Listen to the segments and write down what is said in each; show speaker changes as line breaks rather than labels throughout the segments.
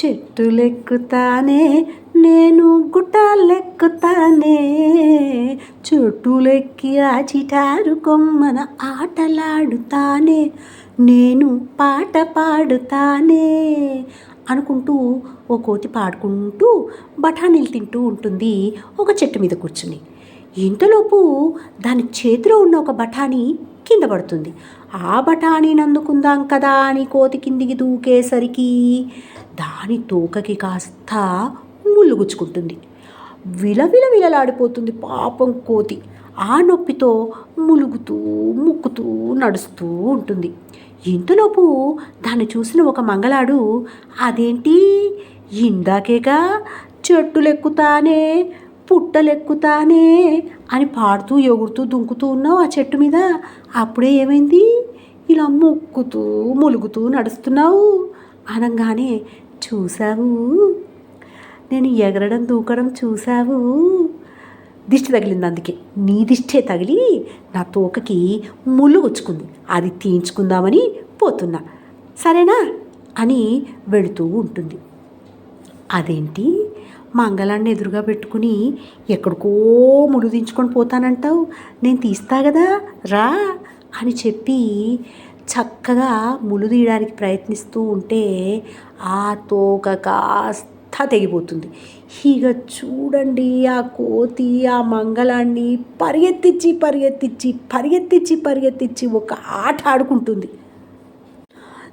చెట్టులెక్కుతానే నేను గుట్టాలెక్కుతానే. చెట్టులెక్కి ఆ చిటారు కొమ్మన ఆటలాడుతానే నేను పాట పాడుతానే అనుకుంటూ ఓ కోతి పాడుకుంటూ బఠానీలు తింటూ ఉంటుంది ఒక చెట్టు మీద కూర్చుని. ఇంతలోపు దాని చేతిలో ఉన్న ఒక బఠానీ కింద పడుతుంది. ఆ బఠానీని అందుకుందాం కదా అని కోతి కిందికి దూకేసరికి దాని తోకకి కాస్త ముళ్ళు గుచ్చుకుంటుంది. విలవిల విలలాడిపోతుంది పాపం కోతి. ఆ నొప్పితో ములుగుతూ ముక్కుతూ నడుస్తూ ఉంటుంది. ఇంతలోపు దాన్ని చూసిన ఒక మంగళాడు అదేంటి? ఇందాకేగా చెట్టులెక్కుతానే పుట్టలెక్కుతానే అని పాడుతూ ఎగురుతూ దుంకుతూ ఉన్నావు ఆ చెట్టు మీద. అప్పుడే ఏమైంది? ఇలా ముక్కుతూ ములుగుతూ నడుస్తున్నావు. అనగానే చూసావు నేను ఎగరడం దూకడం చూసావు దిష్టి తగిలింది అందుకే. నీ దిష్టే తగిలి నా తోకకి ముళ్ళు గుచ్చుకుంది అది తీయించుకుందామని పోతున్నా. సరేనా? అని వెళుతూ ఉంటుంది. అదేంటి? మంగళాన్ని ఎదురుగా పెట్టుకుని ఎక్కడికో ముడుదించుకొని పోతానంటావు? నేను తీస్తా కదా రా అని చెప్పి చక్కగా ములుదీయడానికి తీయడానికి ప్రయత్నిస్తూ ఉంటే ఆ తోక కాస్త తెగిపోతుంది. ఇక చూడండి ఆ కోతి ఆ మంగళాన్ని పరిగెత్తించి పరిగెత్తించి పరిగెత్తించి పరిగెత్తించి ఒక ఆట ఆడుకుంటుంది.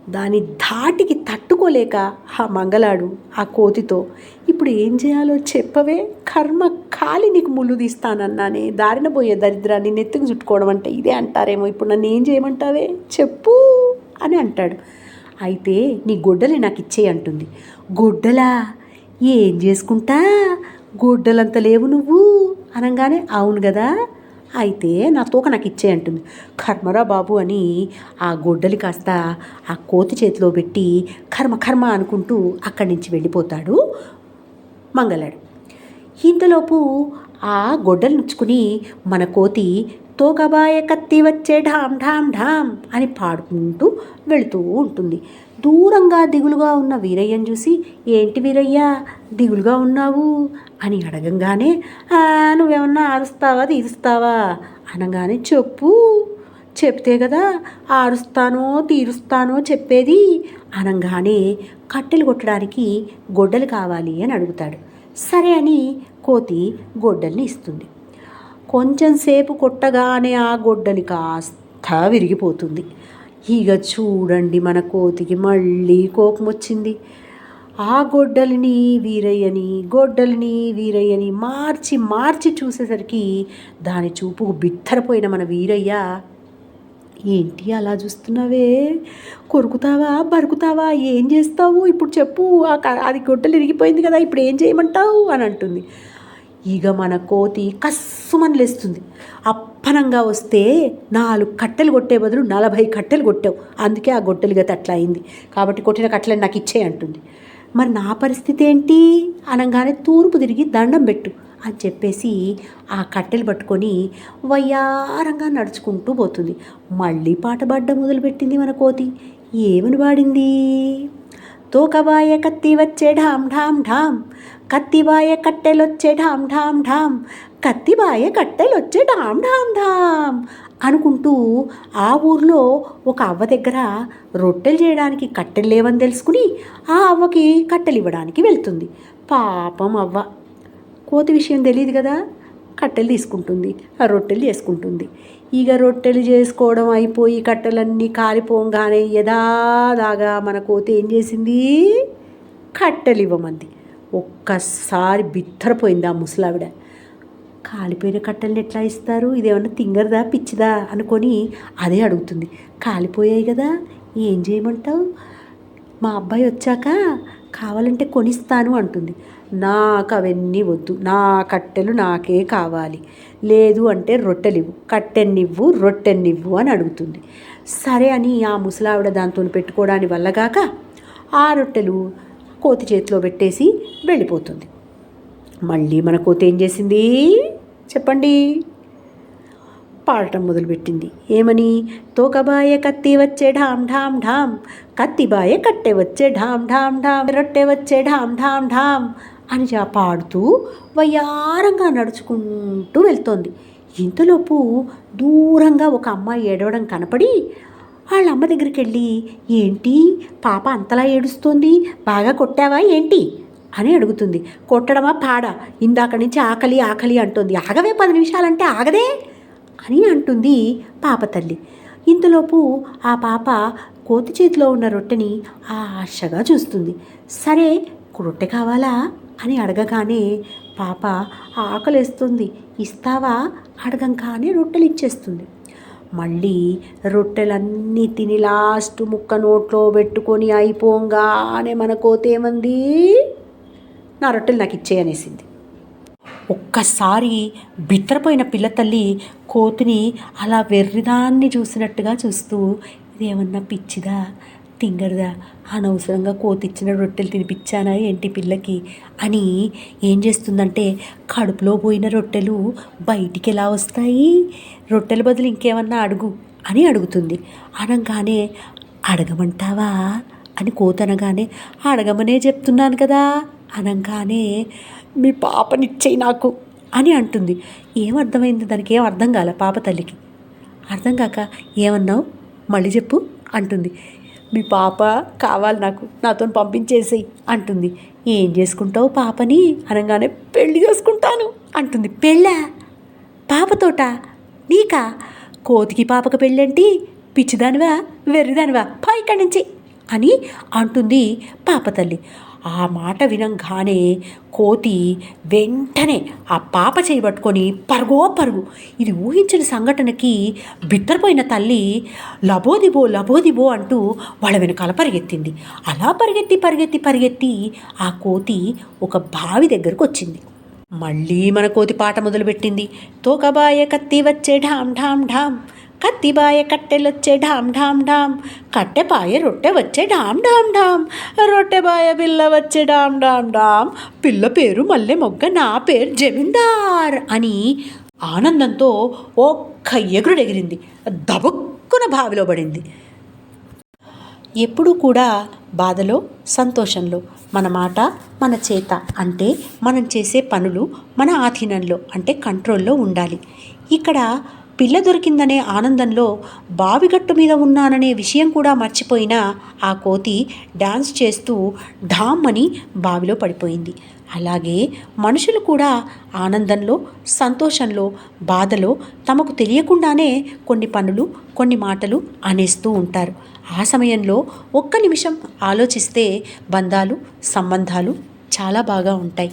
దాని ధాటికి తట్టుకోలేక ఆ మంగళాడు ఆ కోతితో ఇప్పుడు ఏం చేయాలో చెప్పవే కర్మ కాలి నీకు ముళ్ళు తీస్తానన్నానే దారిన పోయే దరిద్రాన్ని నెత్తికి చుట్టుకోవడం అంటే ఇదే అంటారేమో ఇప్పుడు నన్ను ఏం చేయమంటావే చెప్పు అని అంటాడు. అయితే నీ గొడ్డలే నాకు ఇచ్చేయి అంటుంది. గొడ్డలా? ఏం చేసుకుంటా? గొడ్డలంత లేవు నువ్వు? అనగానే అవును కదా అయితే నా తోక నాకు ఇచ్చే అంటుంది. కర్మరా బాబు అని ఆ గొడ్డలి కాస్త ఆ కోతి చేతిలో పెట్టి కర్మ కర్మ అనుకుంటూ అక్కడి నుంచి వెళ్ళిపోతాడు మంగళాడు. ఇంతలోపు ఆ గొడ్డలు నుంచుకుని మన కోతి తోకబాయ కత్తి వచ్చే ఢామ్ ఢామ్ ఢామ్ అని పాడుకుంటూ వెళుతూ ఉంటుంది. దూరంగా దిగులుగా ఉన్న వీరయ్యను చూసి ఏంటి వీరయ్య దిగులుగా ఉన్నావు? అని అడగంగానే నువ్వేమన్నా ఆరుస్తావా తీరుస్తావా? అనగానే చెప్పు చెప్తే కదా ఆరుస్తానో తీరుస్తానో చెప్పేది? అనగానే కట్టెలు కొట్టడానికి గొడ్డలు కావాలి అని అడుగుతాడు. సరే అని కోతి గొడ్డల్ని ఇస్తుంది. కొంచెం సేపు కొట్టగానే ఆ గొడ్డలి కాస్త విరిగిపోతుంది. ఇక చూడండి మన కోతికి మళ్ళీ కోపం వచ్చింది ఆ గొడ్డలిని వీరయ్యని గొడ్డలిని వీరయ్యని మార్చి మార్చి చూసేసరికి దాని చూపు బిత్తరపోయిన మన వీరయ్య ఏంటి అలా చూస్తున్నావే? కొరుకుతావా? బరుకుతావా? ఏం చేస్తావు? ఇప్పుడు చెప్పు ఆ క- అది గొడ్డలు ఇరిగిపోయింది కదా ఇప్పుడు ఏం చేయమంటావు? అని అంటుంది. ఇక మన కోతి కస్సుమని లేస్తుంది అప్పనంగా వస్తే నాలుగు కట్టెలు కొట్టే బదులు నలభై కట్టెలు కొట్టావు. అందుకే ఆ గొట్టెలు గత అట్లా అయింది. కాబట్టి కొట్టిన కట్టెలను నాకు ఇచ్చే అంటుంది. మరి నా పరిస్థితి ఏంటి? అనగానే తూర్పు తిరిగి దండం పెట్టు అని చెప్పేసి ఆ కట్టెలు పట్టుకొని వయ్యారంగా నడుచుకుంటూ పోతుంది. మళ్ళీ పాట పాడడం మొదలుపెట్టింది మన కోతి. ఏమని పాడింది? తూకబాయ కత్తి వచ్చే ఢామ్ ఢామ్ ఢామ్. కత్తిబాయ కట్టెలొచ్చే ఢామ్ ఢామ్ ఢామ్. కత్తిబాయ కట్టెలొచ్చే ఢామ్ ఢామ్ ఢామ్. అనుకుంటూ ఆ ఊర్లో ఒక అవ్వ దగ్గర రొట్టెలు చేయడానికి కట్టెలు లేవని తెలుసుకుని ఆ అవ్వకి కట్టెలు ఇవ్వడానికి వెళ్తుంది. పాపం అవ్వ. కోతి విషయం తెలియదు కదా. కట్టెలు తీసుకుంటుంది ఆ రొట్టెలు చేసుకుంటుంది. ఇక రొట్టెలు చేసుకోవడం అయిపోయి కట్టెలన్నీ కాలిపోగానే యథాదాగా మన కోతి ఏం చేసింది? కట్టెలు ఇవ్వమంది. ఒక్కసారి బిత్తరపోయింది ఆ ముసలావిడ. కాలిపోయిన కట్టెలను ఎట్లా ఇస్తారు? ఇదేమన్నా తింగరదా పిచ్చిదా అనుకొని అదే అడుగుతుంది. కాలిపోయాయి కదా ఏం చేయమంటావు? మా అబ్బాయి వచ్చాక కావాలంటే కొనిస్తాను అంటుంది. నాకు అవన్నీ వద్దు నా కట్టెలు నాకే కావాలి. లేదు అంటే రొట్టెలివ్వు కట్టెన్నివ్వు రొట్టెన్నివ్వు అని అడుగుతుంది. సరే అని ఆ ముసలావిడ దాంతో పెట్టుకోవడానికి వల్లగాక ఆ రొట్టెలు కోతి చేతిలో పెట్టేసి వెళ్ళిపోతుంది. మళ్ళీ మన కోతి ఏం చేసింది? చెప్పండి. పాడటం మొదలుపెట్టింది. ఏమని? తోకబాయ కత్తి వచ్చే ఢామ్ ఢామ్ ఢామ్ కత్తిబాయ కట్టె వచ్చే ఢామ్ ఢామ్ ఢామ్ రొట్టె వచ్చే ఢామ్ ఢామ్ ఢామ్. అని జా పాడుతూ వయ్యారంగా నడుచుకుంటూ వెళ్తోంది. ఇంతలోపు దూరంగా ఒక అమ్మాయి ఏడవడం కనపడి వాళ్ళ అమ్మ దగ్గరికి వెళ్ళి ఏంటి పాప అంతలా ఏడుస్తోంది బాగా కొట్టావా ఏంటి? అని అడుగుతుంది. కొట్టడమా పాడ? ఇందాక నుంచి ఆకలి ఆకలి అంటుంది. ఆగవే పది నిమిషాలంటే ఆగదే అని అంటుంది పాప తల్లి. ఇంతలోపు ఆ పాప కోతి చేతిలో ఉన్న రొట్టెని ఆశగా చూస్తుంది. సరే రొట్టె కావాలా? అని అడగగానే పాప ఆకలేస్తుంది. ఇస్తావా? అడగంగానే రొట్టెలు ఇచ్చేస్తుంది మళ్ళీ రొట్టెలన్నీ తిని లాస్ట్ ముక్క నోట్లో పెట్టుకొని అయిపోగానే మన కోతేమంది నా రొట్టెలు నాకు ఇచ్చేయనేసింది ఒక్కసారి బిత్తరపోయిన పిల్ల తల్లి కోతిని అలా వెర్రిదాన్ని చూసినట్టుగా చూస్తూ ఇదేమన్నా పిచ్చిదా? తింగరదా? అనవసరంగా కోతిచ్చిన రొట్టెలు తినిపించానా ఏంటి పిల్లకి? అని ఏం చేస్తుందంటే కడుపులో పోయిన రొట్టెలు బయటికి ఎలా వస్తాయి? రొట్టెల బదులు ఇంకేమన్నా అడుగు అని అడుగుతుంది. అనగానే అడగమంటావా? అని కోత అనగానే అడగమనే చెప్తున్నాను కదా! అనగానే మీ పాపనిచ్చేయి నాకు అని అంటుంది. ఏం అర్థమైంది? దానికి ఏం అర్థం కాల పాప తల్లికి? అర్థం కాక ఏమన్నావు? మళ్ళీ చెప్పు అంటుంది. మీ పాప కావాలి నాకు నాతో పంపించేసేయి అంటుంది. ఏం చేసుకుంటావు పాపని? అనగానే పెళ్ళి చేసుకుంటాను అంటుంది. పెళ్ళా? పాపతోట నీకా? కోతికి పాపకు పెళ్ళేంటి? పిచ్చిదానివా? వెర్రిదానివా? పా ఇక్కడి నుంచి అని అంటుంది పాప తల్లి. ఆ మాట వినంగానే కోతి వెంటనే ఆ పాప చేయబట్టుకొని పరుగో పరుగు. ఇది ఊహించిన సంఘటనకి బిత్తరపోయిన తల్లి లబోదిబో లబోదిబో అంటూ వాళ్ళ వెనకాల పరిగెత్తింది. అలా పరిగెత్తి పరిగెత్తి పరిగెత్తి ఆ కోతి ఒక బావి దగ్గరకు వచ్చింది. మళ్ళీ మన కోతి పాట మొదలుపెట్టింది. తోకబాయ కత్తి వచ్చే ఢామ్ ఢామ్ ఢామ్. కత్తిబాయ కట్టెలొచ్చే ఢామ్ ఢామ్ ఢామ్ కట్టెపాయ రొట్టె వచ్చే ఢామ్ ఢామ్ ఢామ్ రొట్టెబాయ పిల్ల వచ్చే ఢామ్ ఢామ్ ఢామ్ పిల్ల పేరు మల్లె మొగ్గ నా పేరు జమీందార్ అని ఆనందంతో ఒక్క ఎగురుడు ఎగిరింది దబుక్కున బావిలో పడింది. ఎప్పుడూ కూడా బాధలో సంతోషంలో మన మాట మన చేత అంటే మనం చేసే పనులు మన ఆధీనంలో అంటే కంట్రోల్లో ఉండాలి. ఇక్కడ పిల్ల దొరికిందనే ఆనందంలో బావిగట్టు మీద ఉన్నాననే విషయం కూడా మర్చిపోయిన ఆ కోతి డాన్స్ చేస్తూ ఢామ్ అని బావిలో పడిపోయింది. అలాగే మనుషులు కూడా ఆనందంలో సంతోషంలో బాధలో తమకు తెలియకుండానే కొన్ని పనులు కొన్ని మాటలు అనేస్తూ ఉంటారు. ఆ సమయంలో ఒక్క నిమిషం ఆలోచిస్తే బంధాలు సంబంధాలు చాలా బాగా ఉంటాయి.